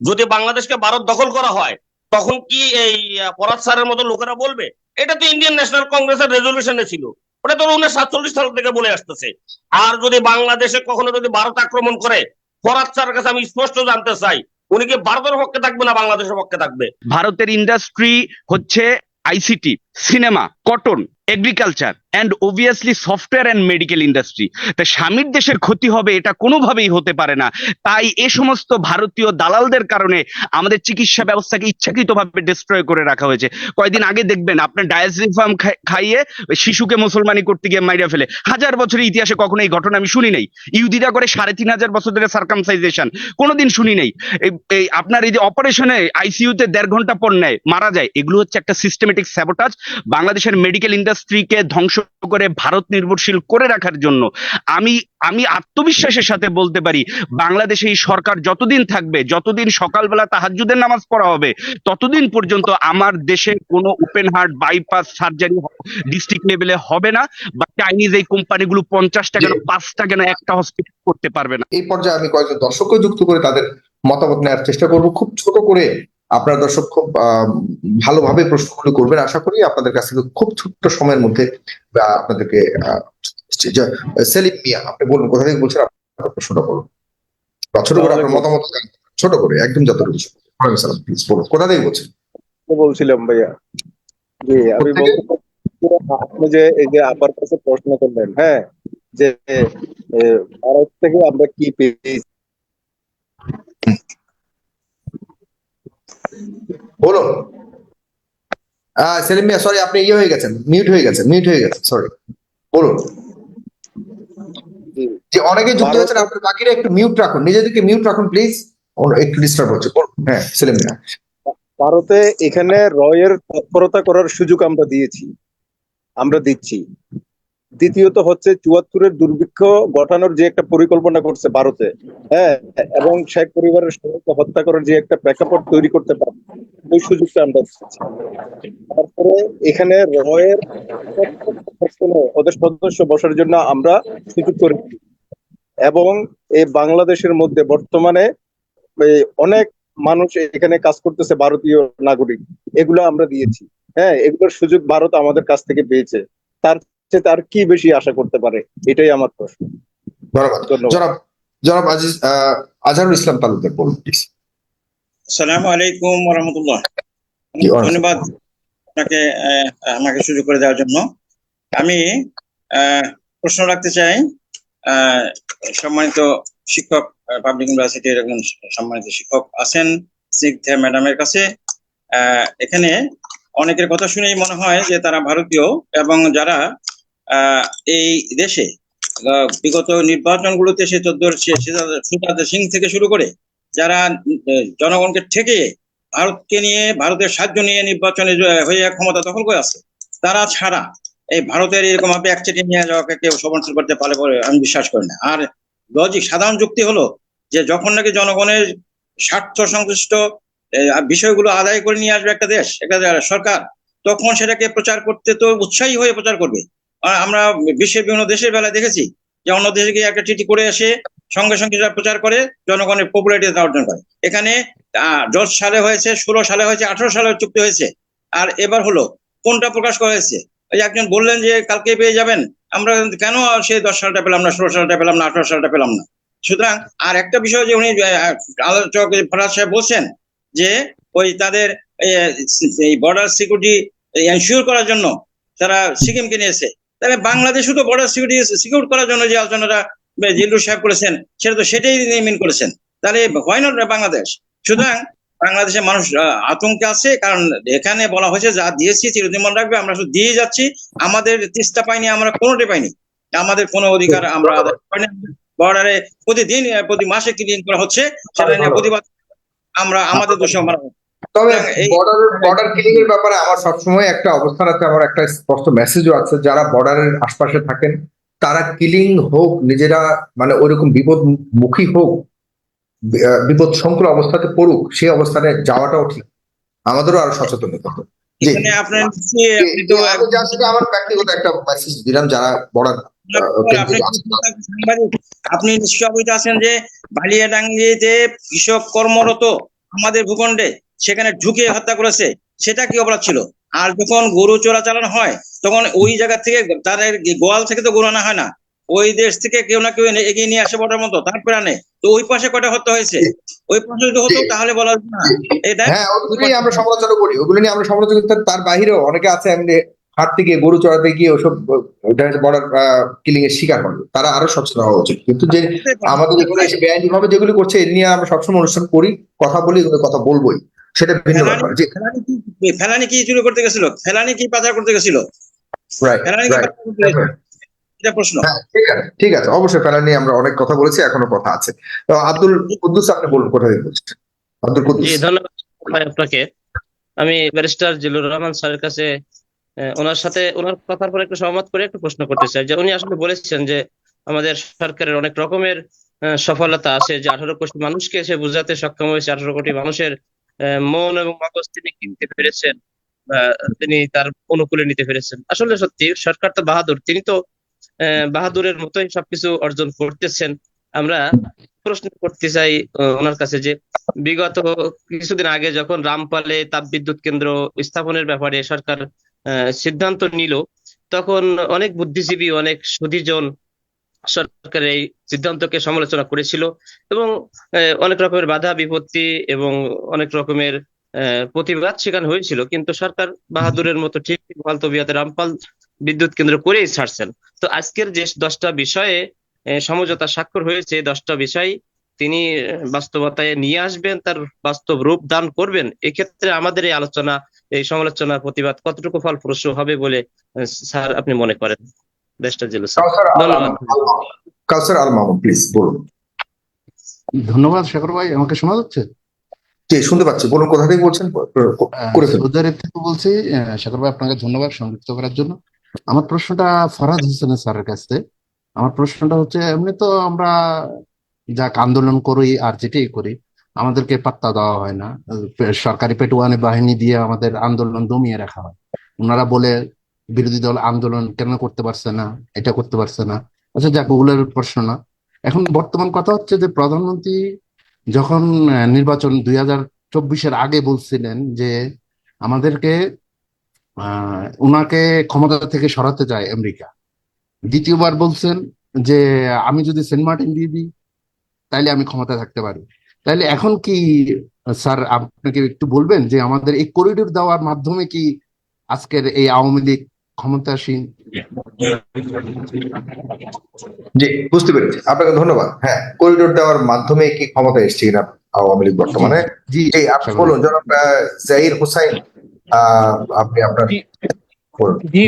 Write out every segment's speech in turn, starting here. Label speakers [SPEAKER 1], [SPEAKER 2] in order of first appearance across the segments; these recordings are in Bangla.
[SPEAKER 1] যদি বাংলাদেশকে ভারত দখল করা হয় তখন কি এই আহ, পরাগ স্যারের মতো লোকেরা বলবে? এটা তো ইন্ডিয়ান ন্যাশনাল কংগ্রেসের রেজলিউশনে ছিল। ওটা তো উনিশশো সাতচল্লিশ সাল থেকে বলে আসতেছে। আর যদি বাংলাদেশে কখনো যদি ভারত আক্রমণ করে ফরাদ স্যারের কাছে আমি স্পষ্ট জানতে চাই উনি কি ভারতের পক্ষে থাকবে না বাংলাদেশের পক্ষে থাকবে?
[SPEAKER 2] ভারতের ইন্ডাস্ট্রি হচ্ছে ICT cinema cotton agriculture and obviously software and medical industry তা স্বামীর দেশের ক্ষতি হবে এটা কোনোভাবেই হতে পারে না। তাই এ সমস্ত ভারতীয় দালালদের কারণে আমাদের চিকিৎসা ব্যবস্থাকে ইচ্ছাকৃতভাবে ডিস্ট্রয় করে রাখা হয়েছে। কয়েকদিন আগে দেখবেন, আপনার ডায়াসিফাম খাইয়ে শিশুকে মুসলমানি করতে গিয়ে মাইরা ফেলে। হাজার বছরের ইতিহাসে কখনো এই ঘটনা আমি শুনি নাই। ইহুদিরা করে সাড়ে তিন হাজার বছর ধরে সার্কামসাইজেশন কোনোদিন শুনি নাই। এই আপনার এই যে অপারেশনে আইসিইউতে দেড় ঘণ্টা পর নেয়, মারা যায়। এগুলো হচ্ছে একটা সিস্টেমেটিক স্যাবোটাজ বাংলাদেশের মেডিকেল ইন্ডাস্ট্রিকে ধ্বংস করে ভারত নির্ভরশীল করে রাখার জন্য। আমি আমি আত্মবিশ্বাসের সাথে বলতে পারি বাংলাদেশে এই সরকার যতদিন থাকবে যতদিন সকালবেলা তাহাজ্জুদের নামাজ পড়া হবে ততদিন পর্যন্ত আমার দেশে কোনো open heart bypass surgery district লেভেলে হবে না বা চাইনিজ এই কোম্পানিগুলো পঞ্চাশটা কেন পাঁচটা কেন একটা হসপিটাল করতে পারবে না।
[SPEAKER 3] এই পর্যায়ে আমি কয়েকজন দর্শককে যুক্ত করে তাদের মতামত নেওয়ার চেষ্টা করব। খুব ছোট করে আপনার দর্শক খুব ভালোভাবে প্রশ্নগুলো করবেন। আশা করি আপনাদের কাছ থেকে খুব ছোট্ট সময়ের মধ্যে আপনাদেরকে সেলিম মিয়া আপনি বলুন কোথা থেকে বলছেন? আপনার প্রশ্নটা বলুন। ছোট করে আপনার মতামত ছোট করে একদম যতটুকু ওয়ালাইকুম প্লিজ বলুন। কোথা থেকে বলছেন?
[SPEAKER 4] বলছিলাম ভাইয়া। জি আমি আপনি যে এই যে আবার কাছে প্রশ্ন করলেন হ্যাঁ? যে ভারত থেকে আমরা কি পেয়েছি?
[SPEAKER 3] বলুন। সেলিম মিয়া সরি আপনি ইয়ে হয়ে গেছেন মিউট হয়ে গেছেন মিউট হয়ে গেছেন সরি বলুন। যে অনেকে যুক্ত হয়েছেন আপনার বাকিরা একটু মিউট রাখুন নিজেদেরকে মিউট রাখুন প্লিজ একটু ডিস্টার্ব হচ্ছে। হ্যাঁ সেলিম মিয়া।
[SPEAKER 4] ভারতে এখানে রয়ের তৎপরতা করার সুযোগ আমরা দিয়েছি আমরা দিচ্ছি। দ্বিতীয়ত হচ্ছে চুয়াত্তরের দুর্ভিক্ষ ঘটানোর যে একটা পরিকল্পনা করছে ভারতে হ্যাঁ এবং শেখ পরিবারের সদস্য হত্যা করার যে একটা প্রেক্ষাপট তৈরি করতে পারে ওই সুযোগটা আমরা তারপরে এখানে রয়ের ওদের সদস্য বসার জন্য আমরা সুযোগ করে এবং এই বাংলাদেশের মধ্যে বর্তমানে অনেক মানুষ এখানে কাজ করতেছে ভারতীয় নাগরিক, এগুলো আমরা দিয়েছি। হ্যাঁ এগুলোর সুযোগ ভারত আমাদের কাছ থেকে পেয়েছে। তার তার কি বেশি আশা করতে পারে? এটাই আমার প্রশ্ন।
[SPEAKER 3] ধন্যবাদ। জনাব জনাব আজিজ আহ, আজহারুল ইসলাম তালুকদার বলুন প্লিজ
[SPEAKER 5] সালামু আলাইকুম রহমতুল্লাহ ধন্যবাদ আপনাকে আহ, আমাকে সুযোগ করে দেওয়ার জন্য। আমি আহ, প্রশ্ন রাখতে চাই আহ, সম্মানিত শিক্ষক পাবলিক ইউনিভার্সিটির একজন সম্মানিত শিক্ষক আছেন স্নিগ্ধা ম্যাডামের কাছে। আহ, এখানে অনেকের কথা শুনেই মনে হয় যে তারা ভারতীয় এবং যারা এই দেশে বিগত নির্বাচনগুলোতে সে চোদ্দ সুতাদ সিং থেকে শুরু করে যারা জনগণকে ঠেকে ভারতকে নিয়ে, ভারতের সাহায্য নিয়ে নির্বাচনে হয়ে ক্ষমতা দখল করে আছে তারা ছাড়া এই ভারতের এরকম ভাবে একচেটে নিয়ে যাওয়াকে কেউ সমর্থন করতে পারে বলে আমি বিশ্বাস করি না। আর লজিক, সাধারণ যুক্তি হলো যে যখন নাকি জনগণের স্বার্থ সংশ্লিষ্ট বিষয়গুলো আদায় করে নিয়ে আসবে একটা দেশ, একটা সরকার, তখন সেটাকে প্রচার করতে তো উৎসাহী হয়ে প্রচার করবে। আমরা বিশ্বের বিভিন্ন দেশের বেলায় দেখেছি যে অন্য দেশে গিয়ে একটা চিঠি করে এসে সঙ্গে সঙ্গে সেটা প্রচার করে জনগণের পপুলারিটি অর্জন করে। এখানে দশ সালে হয়েছে, ষোলো সালে হয়েছে, আঠারো সালে চুক্তি হয়েছে। আর এবার হলো, কোনটা প্রকাশ করা হয়েছে? ওই একজন বললেন যে, কালকে পেয়ে যাবেন। আমরা কেন সেই দশ সালটা পেলাম না, ষোলো সালটা পেলাম না, আঠারো সালটা পেলাম না? সুতরাং আর একটা বিষয় যে উনি আলোচক ফরাজ সাহেব বলছেন যে, ওই তাদের এই বর্ডার সিকিউরিটি এনশিওর করার জন্য তারা সিকিমকে নিয়েছে। তাহলে বাংলাদেশও তো বর্ডার সিকিউরিটি সিকিউর করার জন্য যে আলোচনাটা জিল্লু সাহেব করেছেন সেটা তো সেটাই মিন করেছেন। তাহলে হয় নট বাংলাদেশ? সুতরাং বাংলাদেশের মানুষ আতঙ্কে আছে কারণ এখানে বলা হয়েছে যা দিয়েছি চিরদিন মনে রাখবে আমরা শুধু দিয়ে যাচ্ছি আমাদের তিস্তা পাইনি আমরা কোনোটাই পাইনি। আমাদের কোনো অধিকার আমরা বর্ডারে প্রতিদিন প্রতি মাসে ক্লিন করা হচ্ছে সেটা নিয়ে প্রতিবাদ আমরা আমাদের দোষে আমরা
[SPEAKER 3] তবে বর্ডার বর্ডার কিলিং এর ব্যাপারে আমার সবসময় একটা অবস্থান আছে আমার একটা স্পষ্ট মেসেজও আছে। যারা বর্ডারের আশপাশে থাকেন তারা কিলিং হোক নিজেরা মানে ওইরকম বিপদ মুখী হোক বিপদ সংকুল অবস্থাতে পড়ুক সেই অবস্থানে যাওয়াটাও ঠিক। আমাদেরও আরও সচেতন হতে হবে আমার ব্যক্তিগত একটা মেসেজ দিলাম যারা বর্ডার
[SPEAKER 5] আপনি নিশ্চয় আছেন যে বালিয়াডাঙ্গিতে কৃষক কর্মরত আমাদের ভূখণ্ডে সেখানে ঢুকে হত্যা করেছে সেটা কি অপরাধ ছিল? আর যখন গরু চোরাচালান হয় তখন ওই জায়গা থেকে তাদের গোয়াল থেকে তো গরু আনা হয় না। ওই দেশ থেকে কেউ না কেউ এগিয়ে নিয়ে আসে বটার মতো তারপরে আনে তো ওই পাশে কয়টা হত্যা হয়েছে? ওই পাশে যদি হতো তাহলে বলা হতো না।
[SPEAKER 3] হ্যাঁ ওগুলো নিয়ে আমরা সমালোচনা করি ওগুলো নিয়ে আমরা সমালোচনা করি তার বাইরেও অনেকে আছে এমনি হাঁটতে গিয়ে গরু চড়াতে গিয়ে ওসব বর্ডার কিলিং এর শিকার হবে তারা আরও সচেতন হওয়া উচিত। কিন্তু যে আমাদের এখানে বেআইনি ভাবে যেগুলো করছে এ নিয়ে আমরা সবসময় অনুষ্ঠান করি কথা বলি এগুলো কথা বলবোই। সেটা ভিন্ন ব্যাপার জি।
[SPEAKER 5] ফেলানি কি চুরি করতে গেছিল? ফেলানি কি পাচার করতে গেছিল?
[SPEAKER 3] হ্যাঁ ঠিক আছে অবশ্যই ফেলা নিয়ে আমরা অনেক কথা বলেছি এখনও কথা আছে। তো আব্দুল কুদ্দুস আপনি বলুন কোথা থেকে বলছেন? আব্দুল কুদ্দুস।
[SPEAKER 6] ধন্যবাদ আপনাকে। আমি ব্যারিস্টার জিলুর রহমান স্যারের কাছে আহ, ওনার সাথে ওনার কথার পর একটু সহমত করে একটু প্রশ্ন করতে চাই। যে উনি আসলে বলেছেন যে আমাদের সরকারের অনেক রকমের সফলতা আছে যে আঠারো কোটি মানুষকে সে বুঝাতে সক্ষম হয়েছে আঠারো কোটি মানুষের মন এবং মগজ তিনি কিনতে পেরেছেন তিনি তার অনুকূলে নিতে পেরেছেন। আসলে সত্যি, সরকার তো বাহাদুর। তিনি তো বাহাদুরের মতোই সবকিছু অর্জন করতেছেন। আমরা প্রশ্ন করতে চাই ওনার কাছে যে বিগত কিছুদিন আগে যখন রামপালে তাপবিদ্যুৎ কেন্দ্র স্থাপনের ব্যাপারে সরকার সিদ্ধান্ত নিল, তখন অনেক বুদ্ধিজীবী, অনেক সুধীজন সরকারের এই সিদ্ধান্তকে সমালোচনা করেছিল এবং অনেক রকমের বাধা, বিপত্তি এবং অনেক রকমের প্রতিবাদ সেখানে হয়েছিল। কিন্তু সরকার বাহাদুরের মতো ঠিক তবিয়াতে রামপাল বিদ্যুৎ কেন্দ্র করেই ছাড়ছেন। তো আজকের যে দশটা বিষয়ে সমঝোতা স্বাক্ষর হয়েছে দশটা বিষয় তিনি বাস্তবতায় নিয়ে আসবেন, তার বাস্তব রূপ দান করবেন। এক্ষেত্রে আমাদের এই আলোচনা, এই সমালোচনা, প্রতিবাদ কতটুকু ফলপ্রসূ হবে বলে স্যার আপনি মনে করেন? দেশটা জেলা স্যার
[SPEAKER 3] কাউসার আল। মামুন। প্লিজ বলুন।
[SPEAKER 7] ধন্যবাদ শেখর ভাই আমাকে শোনা যাচ্ছে?
[SPEAKER 3] জি শুনতে পাচ্ছি। বলুন কোথা থেকে বলছেন?
[SPEAKER 7] আহ,
[SPEAKER 3] করে
[SPEAKER 7] সৌদি আরব থেকে বলছি শেখর ভাই আপনাকে ধন্যবাদ সংযুক্ত করার জন্য। আমার প্রশ্নটা ফরহাদ হোসেনের স্যারের কাছে। আমার প্রশ্নটা হচ্ছে এমনি তো আমরা যাক আন্দোলন করি আর যেটাই করি আমাদেরকে পাত্তা দেওয়া হয় না। সরকারি পেটুয়ানি বাহিনী দিয়ে আমাদের আন্দোলন দমিয়ে রাখা হয়। ওনারা বলে বিরোধী দল আন্দোলন কেন করতে পারছে না? এটা করতে পারছে না। আচ্ছা যাক, ওগুলোর প্রশ্ন না। এখন বর্তমান কথা হচ্ছে যে, প্রধানমন্ত্রী যখন নির্বাচন দুই হাজার চব্বিশের আগে বলছিলেন যে, আমাদেরকে উনাকে ক্ষমতা থেকে সরাতে চায় আমেরিকা। দ্বিতীয়বার বলছেন যে, আমি যদি সেন্ট মার্টিন দিয়ে দিই, তাইলে আমি ক্ষমতায় থাকতে পারি। তাইলে এখন কি, স্যার, আপনাকে একটু বলবেন যে, আমাদের এই করিডোর দেওয়ার মাধ্যমে কি আজকের এই আওয়ামী লীগ ক্ষমতাসীন।
[SPEAKER 3] জি বুঝতে পেরেছি। আপনাকে ধন্যবাদ। হ্যাঁ করিডোর দেওয়ার মাধ্যমে কি ক্ষমতা এসছে কিনা আওয়ামী লীগ বর্তমানে?
[SPEAKER 7] জি
[SPEAKER 3] আপনি বলুন জনাব আহ, জাহির হোসাইন আপনি আপনার
[SPEAKER 8] জি।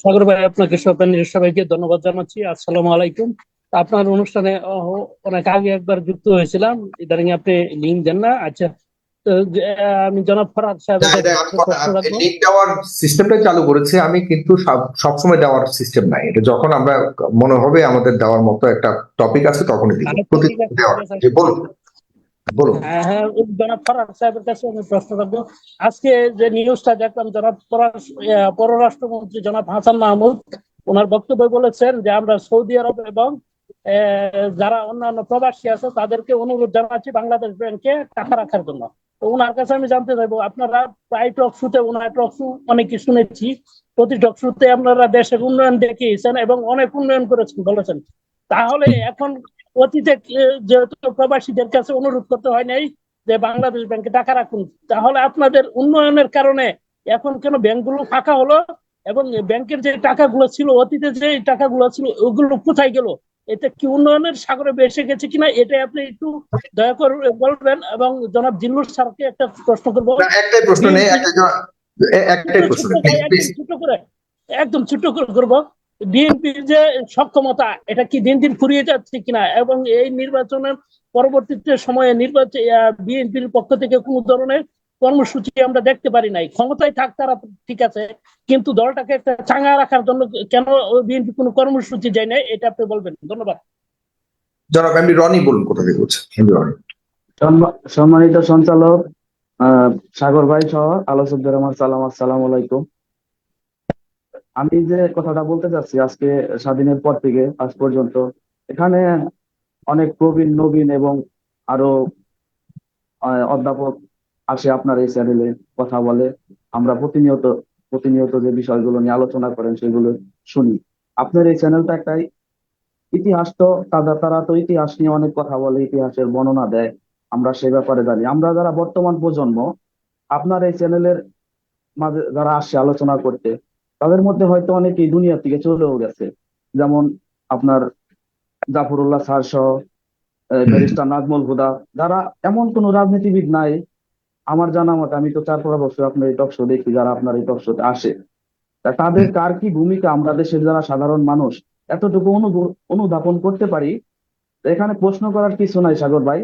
[SPEAKER 8] সাগর ভাই আপনাকে সবাই সবাইকে ধন্যবাদ জানাচ্ছি। আসসালামু আলাইকুম। আপনার অনুষ্ঠানে আহ, অনেক আগে একবার যুক্ত হয়েছিলাম। ইদানিং আপনি লিঙ্ক দেন না। আচ্ছা আমি জনাব ফরহাদ রাখব।
[SPEAKER 3] লিঙ্ক দেওয়ার সিস্টেমটা চালু করেছে আমি কিন্তু সব- সবসময় দেওয়ার সিস্টেম নাই। এটা যখন আমরা মনে হবে আমাদের দেওয়ার মতো একটা টপিক আছে তখনই দিব বলুন। বলুন।
[SPEAKER 8] হ্যাঁ হ্যাঁ জনাব ফরহাদ সাহেবের কাছে আমি প্রশ্ন রাখব। আজকে যে নিউজটা দেখলাম জনাব পররাষ্ট্রমন্ত্রী জনাব হাসান মাহমুদ ওনার বক্তব্য বলেছেন যে আমরা সৌদি আরব এবং যারা অন্যান্য প্রবাসী আছে তাদেরকে অনুরোধ জানাচ্ছি বাংলাদেশ ব্যাংকে টাকা রাখার জন্য। ওনার কাছে আমি জানতে চাইব, আপনারা প্রায় টক শুতে, ওনার টক শু অনেকে শুনেছি, প্রতি টক শুতে আপনারা দেশের উন্নয়ন দেখিয়েছেন এবং অনেক উন্নয়ন করেছেন, বলেছেন। তাহলে এখন অতীতে যেহেতু প্রবাসীদের কাছে অনুরোধ করতে হয় নাই যে বাংলাদেশ ব্যাংকে টাকা রাখুন, তাহলে আপনাদের উন্নয়নের কারণে এখন কেন ব্যাংকগুলো ফাঁকা হলো এবং ব্যাংকের যে টাকাগুলো ছিল, অতীতে যে টাকাগুলো ছিল, ওগুলো কোথায় গেল? এটা কি উন্নয়নের সাগরে বেসে গেছে কিনা এটা আপনি একটু দয়া করে বলবেন এবং জনাব জিল্লুর স্যারকে একটা প্রশ্ন করব।
[SPEAKER 3] একটাই প্রশ্ন নেই একটা জ- এ- একটাই প্রশ্ন
[SPEAKER 8] ছোট্ট করে, একদম ছোট করে একদম ছোট্ট করে করব। বিএনপির যে সক্ষমতা এটা কি দিন দিন ফুরিয়ে যাচ্ছে কিনা এবং এই নির্বাচনের পরবর্তীতে সময়ে নির্বাচন বিএনপির পক্ষ থেকে কোনো ধরনের কর্মসূচি আমরা দেখতে পারি নাই। ক্ষমতায় থাক তারা ঠিক আছে কিন্তু দলটাকে একটা চাঙ্গা রাখার জন্য কেন বিএনপি কোনো কর্মসূচি যায় নাই এটা আপনি বলবেন। ধন্যবাদ।
[SPEAKER 3] জনাব এমডি রনি বলুন কোথা থেকে বলছেন?
[SPEAKER 9] সম্মানিত সঞ্চালক আহ, সাগর ভাই সহ আলোচকদের আমার সালাম আসসালাম আলাইকুম। আমি যে কথাটা বলতে চাচ্ছি আজকে স্বাধীনের পর থেকে আজ পর্যন্ত এখানে অনেক প্রবীণ নবীন এবং আরও আহ, অধ্যাপক আসে আপনার এই চ্যানেলে কথা বলে। আমরা প্রতিনিয়ত প্রতিনিয়ত যে বিষয়গুলো নিয়ে আলোচনা করেন সেগুলো শুনি। আপনার এই চ্যানেলটা একটাই ইতিহাস তো তারা তারা তো ইতিহাস নিয়ে অনেক কথা বলে ইতিহাসের বর্ণনা দেয়। আমরা সে ব্যাপারে জানি। আমরা যারা বর্তমান প্রজন্ম আপনার এই চ্যানেলের মাঝে যারা আসছে আলোচনা করতে তাদের মধ্যে হয়তো অনেকেই দুনিয়ার থেকে চলেও গেছে। যেমন আপনার জাফরুল্লাহ স্যার সহ ব্যারিস্টার নাজমুল হুদা যারা এমন কোন রাজনীতিবিদ নাই আমার জানা মতে আমি তো চার পাঁচ বছর আপনার এই টক শো দেখি যারা আপনার এই টক শোতে আসে। তা তাদের কার কি ভূমিকা? আমরা দেশের যারা সাধারণ মানুষ এতটুকু অনু- অনুধাবন করতে পারি? এখানে প্রশ্ন করার কিছু নাই সাগর ভাই।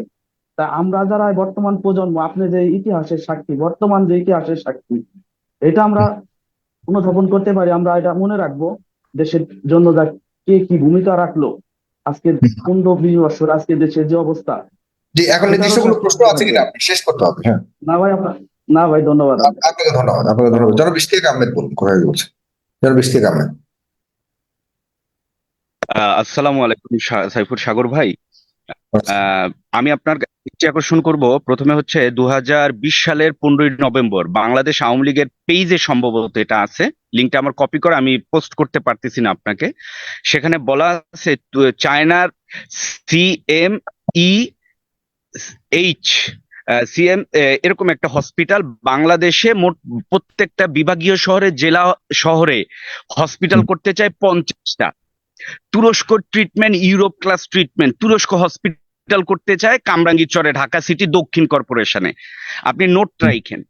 [SPEAKER 9] তা আমরা যারা বর্তমান প্রজন্ম আপনি যে ইতিহাসের সাক্ষী বর্তমান যে ইতিহাসের সাক্ষী এটা আমরা অনুধাবন করতে পারি আমরা এটা মনে রাখব দেশের জন্য যা কে কি ভূমিকা রাখল আজকে পনেরো বিশ বছর আজকে দেশের যে অবস্থা।
[SPEAKER 3] জি এখন নির্দিষ্ট কোনো প্রশ্ন আছে কিনা আপনি শেষ করতে হবে। হ্যাঁ।
[SPEAKER 9] না ভাই আপনার না ভাই ধন্যবাদ।
[SPEAKER 3] আপনাকে ধন্যবাদ আপনাকে ধন্যবাদ। জনাব আহমেদ বলুন কোথায় বলছেন? জনাব ইশতিয়াক আহমেদ।
[SPEAKER 2] আসসালামু আলাইকুম সা- সাইফুর সাগর ভাই। আহ, আমি আপনার দৃষ্টি আকর্ষণ করব। প্রথমে হচ্ছে দু হাজার বিশ সালের পনেরোই নভেম্বর বাংলাদেশ আওয়ামী লীগের পেজে সম্ভবত এটা আছে। লিঙ্কটা আমার কপি করে আমি পোস্ট করতে পারতেছি না আপনাকে। সেখানে বলা আছে চায়নার সিএম ই এইচ সিএম এরকম একটা হসপিটাল বাংলাদেশে মোট প্রত্যেকটা বিভাগীয় শহরে জেলা শহরে হসপিটাল করতে চায় পঞ্চাশটা। তুরস্ক ট্রিটমেন্ট ইউরোপ ক্লাস ট্রিটমেন্ট তুরস্ক হসপিটাল করতে চায় কামরাঙ্গীরচরে ঢাকা সিটি দক্ষিণ কর্পোরেশনে আপনি নোট
[SPEAKER 3] রাইখেন।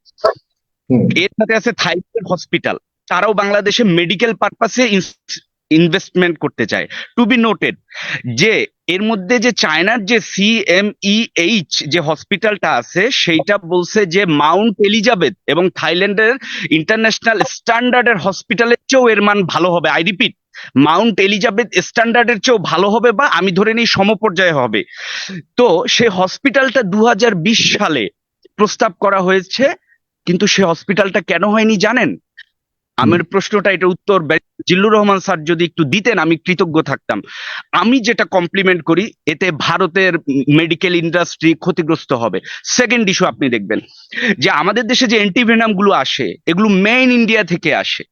[SPEAKER 2] এর সাথে আছে থাইল্যান্ড হসপিটাল তারাও বাংলাদেশে মেডিকেল পারপাসে ইনভেস্টমেন্ট করতে চায়। টু বি নোটেড যে এর মধ্যে যে চায়নার যে সিএমইএইচ যে হসপিটালটা আছে, সেইটা বলছে যে মাউন্ট এলিজাবেথ এবং থাইল্যান্ডের ইন্টারন্যাশনাল স্ট্যান্ডার্ডের হসপিটালের চেয়েও এর মান ভালো হবে। আই রিপিট মাউন্ট এলিজাবেথ স্ট্যান্ডার্ডের চেয়েও ভালো হবে বা আমি ধরে নিই সমপর্যায়ে হবে। তো সে হসপিটালটা দু হাজার বিশ সালে প্রস্তাব করা হয়েছে, কিন্তু সে হসপিটালটা কেন হয়নি জানেন? আমার প্রশ্নটা, এটা উত্তর জিল্লুর রহমান স্যার যদি একটু দিতেন, আমি কৃতজ্ঞ থাকতাম। আমি যেটা কমপ্লিমেন্ট করি, এতে ভারতের মেডিকেল ইন্ডাস্ট্রি ক্ষতিগ্রস্ত হবে। সেকেন্ড ইস্যু আপনি দেখবেন, যে আমাদের দেশে যে অ্যান্টিভেনামগুলো আসে, এগুলো মেইন ইন্ডিয়া থেকে আসে।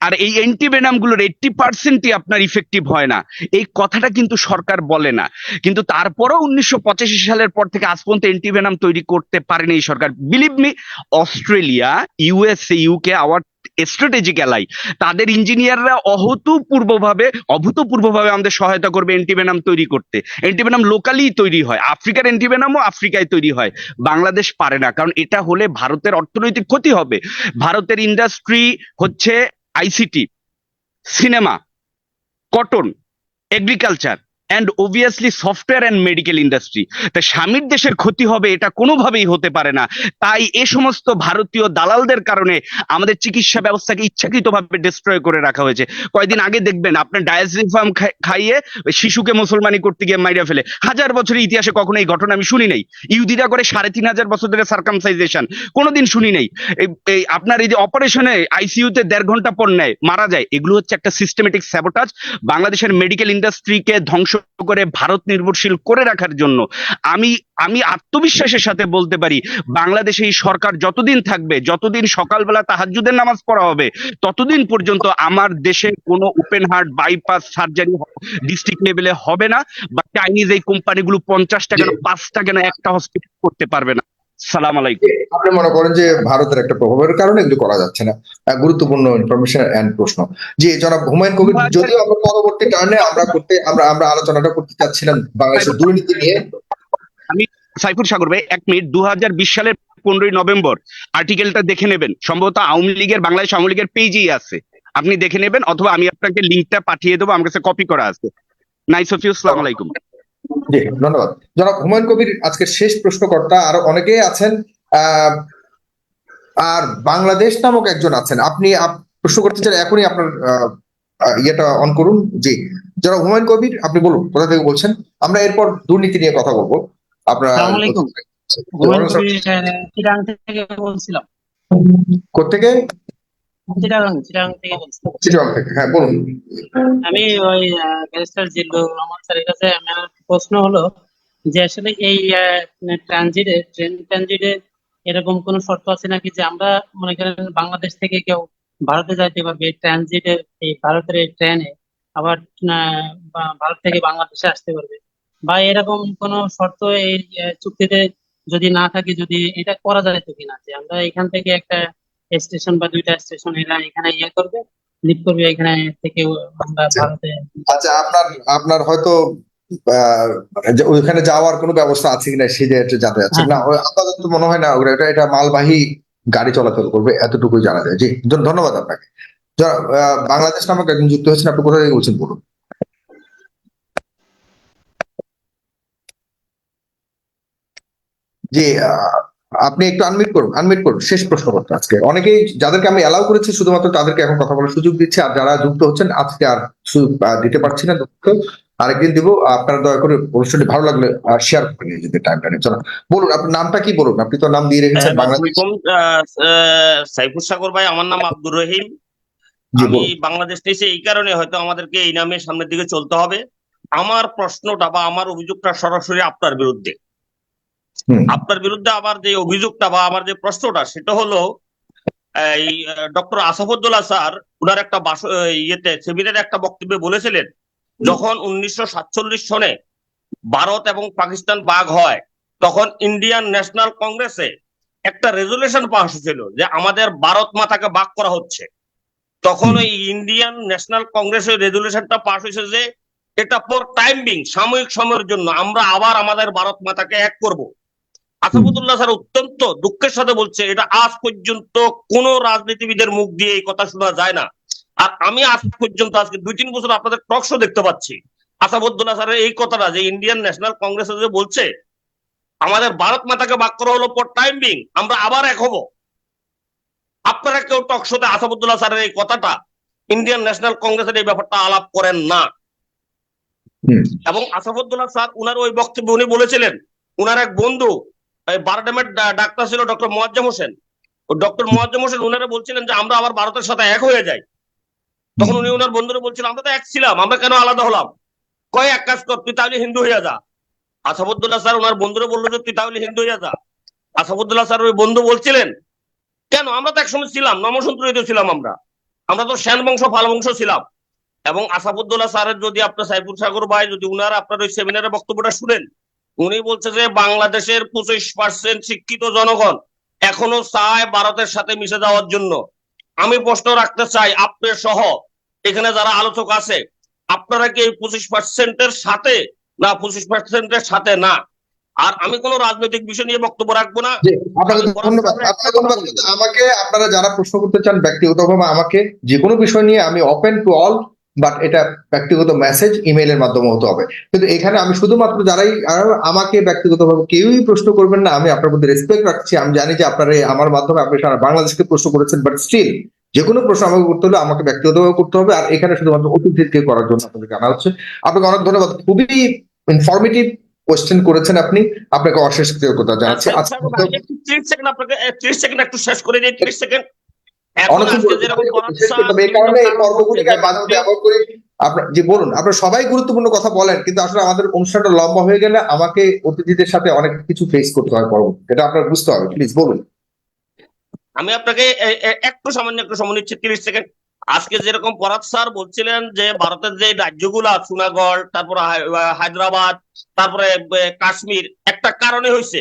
[SPEAKER 2] আর এই অ্যান্টিভেনামগুলোর এইটটি পার্সেন্টই আপনার ইফেক্টিভ হয় না। এই কথাটা কিন্তু সরকার বলে না। কিন্তু তারপরেও উনিশশো পঁচাশি সালের পর থেকে আজ পর্যন্ত অ্যান্টিভেনাম তৈরি করতে পারেনি এই সরকার। Believe me Australia USA UK our strategic ally তাদের ইঞ্জিনিয়াররা অভূতপূর্বভাবে অভূতপূর্বভাবে আমাদের সহায়তা করবে অ্যান্টিভেনাম তৈরি করতে। অ্যান্টিভেনাম লোকালি তৈরি হয়। আফ্রিকার অ্যান্টিভেনামও আফ্রিকায় তৈরি হয়। বাংলাদেশ পারে না। কারণ এটা হলে ভারতের অর্থনৈতিক ক্ষতি হবে। ভারতের ইন্ডাস্ট্রি হচ্ছে ICT cinema cotton agriculture and obviously software and medical industry তা স্বামীর দেশের ক্ষতি হবে এটা কোনোভাবেই হতে পারে না। তাই এ সমস্ত ভারতীয় দালালদের কারণে আমাদের চিকিৎসা ব্যবস্থাকে ইচ্ছাকৃতভাবে ডিস্ট্রয় করে রাখা হয়েছে। কয়েকদিন আগে দেখবেন, আপনার ডায়াসিফাম খাইয়ে শিশুকে মুসলমানি করতে গিয়ে মাইরা ফেলে। হাজার বছরের ইতিহাসে কখনো এই ঘটনা আমি শুনি নাই। ইহুদিরা করে সাড়ে তিন হাজার বছর ধরে সার্কামসাইজেশন কোনোদিন শুনি নাই। এই আপনার এই যে অপারেশনে আইসিইউতে দেড় ঘণ্টা পর নেয়, মারা যায়। এগুলো হচ্ছে একটা সিস্টেমেটিক স্যাবোটাজ বাংলাদেশের মেডিকেল ইন্ডাস্ট্রিকে ধ্বংস করে ভারত নির্ভরশীল করে রাখার জন্য। আমি আমি আত্মবিশ্বাসের সাথে বলতে পারি বাংলাদেশে এই সরকার যতদিন থাকবে যতদিন সকালবেলা তাহাজুদের নামাজ পড়া হবে ততদিন পর্যন্ত আমার দেশে কোনো open heart bypass surgery district লেভেলে হবে না বা চাইনিজ এই কোম্পানিগুলো পঞ্চাশটা কেন পাঁচটা কেন একটা হসপিটাল করতে পারবে না। সালাম আলাইকুম।
[SPEAKER 3] আপনি মনে করেন যে ভারতের একটা প্রভাবের কারণে এগুলো করা যাচ্ছে না। গুরুত্বপূর্ণ ইনফরমেশন এন্ড প্রশ্ন। জি জনাব হুমায়ুন কবির যদিও আমরা পরবর্তী টার্নে আমরা করতে আমরা আমরা আলোচনাটা করতে চাচ্ছিলাম বাংলাদেশের দুর্নীতি নিয়ে।
[SPEAKER 2] আমি সাইফুর সাগর ভাই এক মিনিট। দু হাজার বিশ সালের পনেরোই নভেম্বর আর্টিকেলটা দেখে নেবেন। সম্ভবত আওয়ামী লীগের বাংলাদেশ আওয়ামী লীগের পেজেই আছে। আপনি দেখে নেবেন অথবা আমি আপনাকে লিঙ্কটা পাঠিয়ে দেবো আমার কাছে কপি করা আছে। নাইস অফ ইউ সালাম আলাইকুম।
[SPEAKER 3] জি ধন্যবাদ। জনাব হুমায়ুন কবির আজকের শেষ প্রশ্নকর্তা আরও অনেকেই আছেন আর বাংলাদেশ নামক একজন আছেন। আপনি প্রশ্ন করতে চান এখনই আপনার ইয়েটা অন করুন। জি জনাব হুমায়ুন কবির আপনি বলুন কোথা থেকে বলছেন? আমরা এরপর দুর্নীতি নিয়ে কথা বলব। আপনার
[SPEAKER 10] আসসালামু চিটাগাং চিটাগাং থেকে
[SPEAKER 3] থেকে হ্যাঁ বলুন।
[SPEAKER 10] আমি ওই ব্যারিস্টার জিল্লুর রহমান স্যারের কাছে আমার প্রশ্ন হলো যে আসলে এই ট্রানজিটে ট্রেন ট্রানজিটে এরকম কোনো শর্ত আছে নাকি যে আমরা মনে করেন বাংলাদেশ থেকে কেউ ভারতে যাইতে পারবে ট্রানজিটে এই ভারতের এই ট্রেনে আবার ভারত থেকে বাংলাদেশে আসতে পারবে? বা এরকম কোনো শর্ত এই চুক্তিতে যদি না থাকে যদি এটা করা যায় তো কিনা? যে আমরা এখান থেকে একটা স্টেশন বা দুইটা স্টেশন এরা এখানে ইয়ে করবে লিভ করবে এখানে থেকে আমরা ভারতে।
[SPEAKER 3] আচ্ছা আপনার আপনার হয়তো ওইখানে যাওয়ার কোনো ব্যবস্থা আছে কিনা সেই যে যাচ্ছে
[SPEAKER 10] হ্যাঁ।
[SPEAKER 3] না আপাতত মনে হয় না এটা এটা মালবাহী গাড়ি চলাচল করবে এতটুকুই জানা যায়। জি ধন্যবাদ আপনাকে। বাংলাদেশ নামক একজন যুক্ত হয়েছেন আপনি কোথা থেকে বলছেন বলুন। জি আপনি একটু আনমিট করুন আনমিট করুন শেষ প্রশ্ন করতে আজকে। অনেকেই যাদেরকে আমি অ্যালাউ করেছি শুধুমাত্র তাদেরকে এখন কথা বলার সুযোগ দিচ্ছি আর যারা যুক্ত হচ্ছেন আজকে আর সুযোগ দিতে পারছি না দুঃখ আরেকদিন দিব আপনারা দয়া করে অনুষ্ঠানটি ভালো লাগলে শেয়ার করে নিয়ে যদি টাইমটা নিয়ে চলো বলুন আপনার নামটা কি বলুন? আপনি তো নাম দিয়ে রেখেছেন বাংলাদেশ।
[SPEAKER 1] সাইফুর সাগর ভাই আমার নাম আব্দুর রহিম। আমি বাংলাদেশ থেকে এই কারণে হয়তো আমাদেরকে এই নামে সামনের দিকে চলতে হবে। আমার প্রশ্নটা বা আমার অভিযোগটা সরাসরি আপনার বিরুদ্ধে। আপনার বিরুদ্ধে আমার যে অভিযোগটা বা আমার যে প্রশ্নটা সেটা হলো এই ডক্টর আসাফুদ্দোল্লাহ স্যার উনার একটা ইয়েতে সেমিনারে একটা বক্তব্যে বলেছিলেন যখন উনিশশো সাতচল্লিশ সনে ভারত এবং পাকিস্তান ভাগ হয় তখন ইন্ডিয়ান ন্যাশনাল কংগ্রেসে একটা রেজুলেশন পাস হয়েছিল যে আমাদের ভারত মাতাকে ভাগ করা হচ্ছে। তখন ওই ইন্ডিয়ান ন্যাশনাল কংগ্রেসের রেজুলেশনটা পাস হয়েছে যে এটা ফর টাইম বিং সাময়িক সময়ের জন্য আমরা আবার আমাদের ভারত মাতাকে এক করব। আসাদুল্লাহ স্যার অত্যন্ত দুঃখের সাথে বলছে এটা আজ পর্যন্ত কোন রাজনীতিবিদের মুখ দিয়ে এই কথা শোনা যায় না। আর আমি আজ পর্যন্ত আজকে দুই তিন বছর আপনাদের টক শো দেখতে পাচ্ছি। আসাদুল্লাহ স্যারের এই কথাটা যে ইন্ডিয়ান ন্যাশনাল কংগ্রেস যে বলছে আমাদের ভারত মাতাকে ভাগ করা হলো ফর টাইম বিং আমরা আবার এক হব। আপনারা কেউ টক শোতে আসাদুল্লাহ স্যারের এই কথাটা ইন্ডিয়ান ন্যাশনাল কংগ্রেসের এই ব্যাপারটা আলাপ করেন না। এবং আসাফুদ্দোল্লাহ স্যার উনার ওই বক্তব্যে উনি বলেছিলেন উনার এক বন্ধু বারডামের ডাক্তার ছিল ডক্টর মোয়াজ্জেম হোসেন। ডক্টর মোয়াজ্জেম হোসেন, উনারা বলছিলেন যে আমরা আবার ভারতের সাথে এক হয়ে যাই। তখন উনি ওনার বন্ধুরা বলছিলেন, আমরা তো এক ছিলাম, আমরা কেন আলাদা হলাম? কয় এক কাজ কর, তুই তাহলে হিন্দু হইয়া যা। আসাফুদ্দোল্লাহ স্যার ওনার বন্ধুরা বলল যে, তুই তাহলে হিন্দু হয়ে যা। আসাফুদ্দোল্লাহ স্যার ওই বন্ধু বলছিলেন, কেন? আমরা তো একসময় ছিলাম নমসন্ত্রিত ছিলাম আমরা। আমরা তো শ্যান বংশ, ফাল বংশ ছিলাম। এবং আসাফুদ্দোল্লাহ স্যারের যদি আপনার সাইফুল সাগর ভাই, যদি উনারা আপনার ওই সেমিনারের বক্তব্যটা শুনেন উনি বলছে যে বাংলাদেশের পঁচিশ পার্সেন্ট শিক্ষিত জনগণ এখনও চায় ভারতের সাথে মিশে যাওয়ার জন্য। আমি প্রশ্ন রাখতে চাই আপনার সহ এখানে যারা আলোচক আছে আপনারা কি এই পঁচিশ পার্সেন্টের সাথে না পঁচিশ পার্সেন্টের সাথে না? আর আমি কোনো রাজনৈতিক বিষয় নিয়ে বক্তব্য রাখব না।
[SPEAKER 3] আমাকে আপনারা যারা প্রশ্ন করতে চান ব্যক্তিগতভাবে আমাকে যে কোনো বিষয় নিয়ে আমি ওপেন টু অল বাট এটা ব্যক্তিগত মেসেজ ইমেইলের মাধ্যমে হতে হবে কিন্তু এখানে আমি শুধুমাত্র যারাই আমাকে ব্যক্তিগতভাবে কেউই প্রশ্ন করবেন না আমি আপনার প্রতি রেসপেক্ট রাখছি আমি জানি যে আপনারা আমার মাধ্যমে আপনি সারা বাংলাদেশকে প্রশ্ন করেছেন বাট স্টিল যে কোনো প্রশ্ন আমাকে করতে হলে আমাকে ব্যক্তিগতভাবে করতে হবে আর এখানে শুধুমাত্র অতিথিকে করার জন্য আপনাদের জানা হচ্ছে আপনাকে অনেক ধন্যবাদ খুবই ইনফরমেটিভ কোয়েশ্চেন করেছেন আপনি আপনাকে অশেষ কৃতজ্ঞতা জানাচ্ছি
[SPEAKER 1] আচ্ছা একটু 30 সেকেন্ড আপনাকে 30 সেকেন্ড একটু শেষ করে দিই 30 সেকেন্ড এখন
[SPEAKER 3] অনেক
[SPEAKER 1] আজকে যেরকম করার
[SPEAKER 3] শেষ করতে হবে। এই কারণে এই পর্বগুলিকে আমি মাঝে মধ্যে ব্যবহার করি আপনার যে বলুন আপনারা সবাই গুরুত্বপূর্ণ কথা বলেন কিন্তু আসলে আমাদের অনুষ্ঠানটা লম্বা হয়ে গেলে আমাকে অতিথিদের সাথে অনেক কিছু ফেস করতে হয় পরবর্তী এটা আপনার বুঝতে হবে প্লিজ বলুন।
[SPEAKER 1] আমি আপনাকে একটু সামান্য একটু সময় নিচ্ছি তিরিশ সেকেন্ড। আজকে যেরকম পরাত স্যার বলছিলেন যে ভারতের যে রাজ্যগুলা সুনাগড় তারপরে হায়দ্রাবাদ তারপরে কাশ্মীর একটা কারণে হয়েছে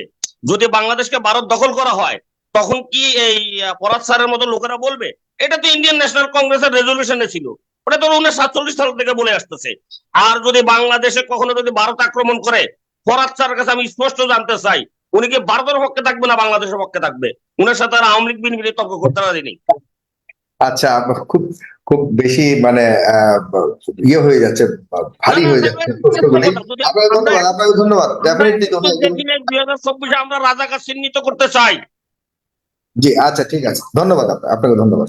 [SPEAKER 1] যদি বাংলাদেশকে ভারত দখল করা হয় তখন কি এই পরাত স্যারের মতো লোকেরা বলবে এটা তো ইন্ডিয়ান ন্যাশনাল কংগ্রেসের রেজলিউশনে ছিল ওটা তো উনিশশো সাতচল্লিশ সাল থেকে বলে আসতেছে আর যদি বাংলাদেশে কখনো যদি ভারত আক্রমণ করে পরাত স্যারের কাছে আমি স্পষ্ট জানতে চাই উনি কি ভারতের পক্ষে থাকবে না বাংলাদেশের পক্ষে থাকবে উনার সাথে আর আওয়ামী লীগ বিএনপি তর্ক করতে পারিনি
[SPEAKER 3] আচ্ছা খুব খুব বেশি মানে ইয়ে হয়ে যাচ্ছে ভারী হয়ে যাচ্ছে আপনাকে ধন্যবাদ আপনাকে ধন্যবাদ
[SPEAKER 1] দুই হাজার চব্বিশে আমরা রাজাকার চিহ্নিত করতে চাই
[SPEAKER 3] জি আচ্ছা ঠিক আছে। ধন্যবাদ আপনাকে ধন্যবাদ।